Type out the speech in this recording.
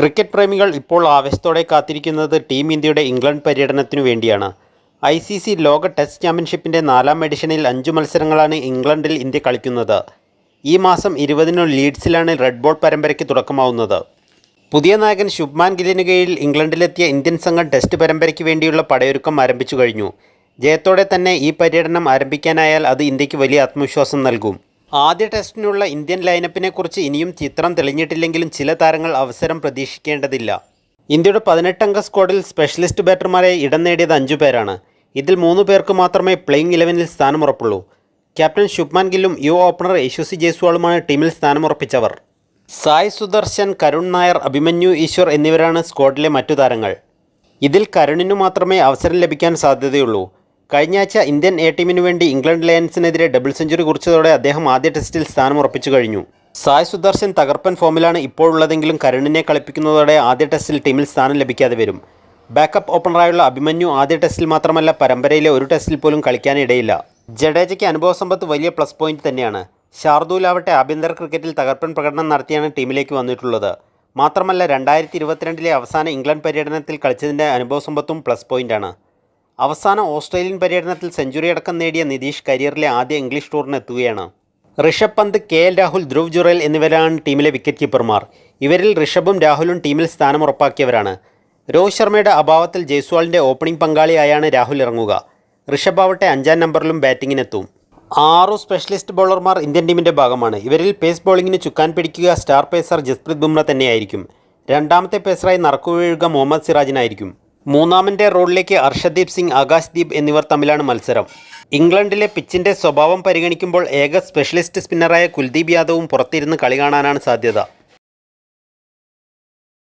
Cricket പ്രേമികൾ ഇപ്പോൾ ആവേശത്തോടെ കാത്തിരിക്കുന്നത് ടീം ഇന്ത്യയുടെ ഇംഗ്ലണ്ട് പര്യടനത്തിനു വേണ്ടിയാണ്. ഐ സി സി ലോക ടെസ്റ്റ് ചാമ്പ്യൻഷിപ്പിന്റെ നാലാം എഡിഷനിൽ അഞ്ച് മത്സരങ്ങളാണ് ഇംഗ്ലണ്ടിൽ ഇന്ത്യ കളിക്കുന്നത്. ഈ മാസം ഇരുപതിനു ലീഡ്സിലാണ് റെഡ് ബോൾ പരമ്പരയ്ക്ക് തുടക്കമാവുന്നത്. പുതിയ നായകൻ ശുഭ്മാൻ ഗില്ലിന് കീഴിൽ ഇംഗ്ലണ്ടിലെത്തിയ ഇന്ത്യൻ സംഘം ടെസ്റ്റ് പരമ്പരയ്ക്ക് വേണ്ടിയുള്ള പടയൊരുക്കം ആരംഭിച്ചു കഴിഞ്ഞു. ജയത്തോടെ തന്നെ ഈ പര്യടനം ആരംഭിക്കാനായാൽ അത് ഇന്ത്യയ്ക്ക് വലിയ ആത്മവിശ്വാസം നൽകും. ആദ്യ ടെസ്റ്റിനുള്ള ഇന്ത്യൻ ലൈനപ്പിനെക്കുറിച്ച് ഇനിയും ചിത്രം തെളിഞ്ഞിട്ടില്ലെങ്കിലും ചില താരങ്ങൾ അവസരം പ്രതീക്ഷിക്കേണ്ടതില്ല. ഇന്ത്യയുടെ പതിനെട്ടംഗ സ്ക്വാഡിൽ സ്പെഷ്യലിസ്റ്റ് ബാറ്റർമാരെ ഇടം നേടിയത് അഞ്ചു പേരാണ്. ഇതിൽ മൂന്ന് പേർക്ക് മാത്രമേ പ്ലേയിങ് ഇലവനിൽ സ്ഥാനമുറപ്പുള്ളൂ. ക്യാപ്റ്റൻ ശുഭ്മാൻ ഗില്ലും യുവ ഓപ്പണർ യശസ്വി ജയ്സ്വാളുമാണ് ടീമിൽ സ്ഥാനമുറപ്പിച്ചവർ. സായ് സുദർശൻ കരുൺ നായർ അഭിമന്യു ഈശ്വർ എന്നിവരാണ് സ്ക്വാഡിലെ മറ്റു താരങ്ങൾ. ഇതിൽ കരുണിനു മാത്രമേ അവസരം ലഭിക്കാൻ സാധ്യതയുള്ളൂ. കഴിഞ്ഞ ആഴ്ച ഇന്ത്യൻ എ ടീമിനു വേണ്ടി ഇംഗ്ലണ്ട് ലയൻസിനെതിരെ ഡബിൾ സെഞ്ചുറി കുറിച്ചതോടെ അദ്ദേഹം ആദ്യ ടെസ്റ്റിൽ സ്ഥാനം ഉറപ്പിച്ചു കഴിഞ്ഞു. സായ് സുദർശൻ തകർപ്പൻ ഫോമിലാണ് ഇപ്പോഴുള്ളതെങ്കിലും കരുണിനെ കളിപ്പിക്കുന്നതോടെ ആദ്യ ടെസ്റ്റിൽ ടീമിൽ സ്ഥാനം ലഭിക്കാതെ വരും. ബാക്കപ്പ് ഓപ്പണറായുള്ള അഭിമന്യു ആദ്യ ടെസ്റ്റിൽ മാത്രമല്ല പരമ്പരയിലെ ഒരു ടെസ്റ്റിൽ പോലും കളിക്കാനിടയില്ല. ജഡേജയ്ക്ക് അനുഭവ സമ്പത്ത് വലിയ പ്ലസ് പോയിന്റ് തന്നെയാണ്. ഷാർദൂലാവട്ടെ ആഭ്യന്തര ക്രിക്കറ്റിൽ തകർപ്പൻ പ്രകടനം നടത്തിയാണ് ടീമിലേക്ക് വന്നിട്ടുള്ളത്. മാത്രമല്ല രണ്ടായിരത്തി ഇരുപത്തിരണ്ടിലെ അവസാന ഇംഗ്ലണ്ട് പര്യടനത്തിൽ കളിച്ചതിന്റെ അനുഭവ സമ്പത്തും പ്ലസ് പോയിന്റാണ്. അവസാന ഓസ്ട്രേലിയൻ പര്യടനത്തിൽ സെഞ്ചുറി അടക്കം നേടിയ നിതീഷ് കരിയറിലെ ആദ്യ ഇംഗ്ലീഷ് ടൂറിന് എത്തുകയാണ്. ഋഷഭ് പന്ത് കെ എൽ രാഹുൽ ധ്രുവ് ജുറേൽ എന്നിവരാണ് ടീമിലെ വിക്കറ്റ് കീപ്പർമാർ ഇവരിൽ ഋഷഭും രാഹുലും ടീമിൽ സ്ഥാനം ഉറപ്പാക്കിയവരാണ്. രോഹിത് ശർമ്മയുടെ അഭാവത്തിൽ ജയ്സ്വാളിന്റെ ഓപ്പണിംഗ് പങ്കാളിയായാണ് രാഹുൽ ഇറങ്ങുക. ഋഷഭ് ആവട്ടെ അഞ്ചാം നമ്പറിലും ബാറ്റിങ്ങിനെത്തും. ആറു സ്പെഷ്യലിസ്റ്റ് ബോളർമാർ ഇന്ത്യൻ ടീമിന്റെ ഭാഗമാണ്. ഇവരിൽ പേസ് ബൗളിങ്ങിന് ചുക്കാൻ പിടിക്കുക സ്റ്റാർ പേസർ ജസ്പ്രീത് ബുംറ തന്നെയായിരിക്കും. രണ്ടാമത്തെ പേസറായി നറുക്കുവീഴുക മുഹമ്മദ് സിറാജിനായിരിക്കും. മൂന്നാമന്റെ റോളിലേക്ക് അർഷദീപ് സിംഗ് ആകാശ്ദീപ് എന്നിവർ തമ്മിലാണ് മത്സരം. ഇംഗ്ലണ്ടിലെ പിച്ചിന്റെ സ്വഭാവം പരിഗണിക്കുമ്പോൾ ഏക സ്പെഷ്യലിസ്റ്റ് സ്പിന്നറായ കുൽദീപ് യാദവും പുറത്തിരുന്ന് കളി കാണാനാണ് സാധ്യത.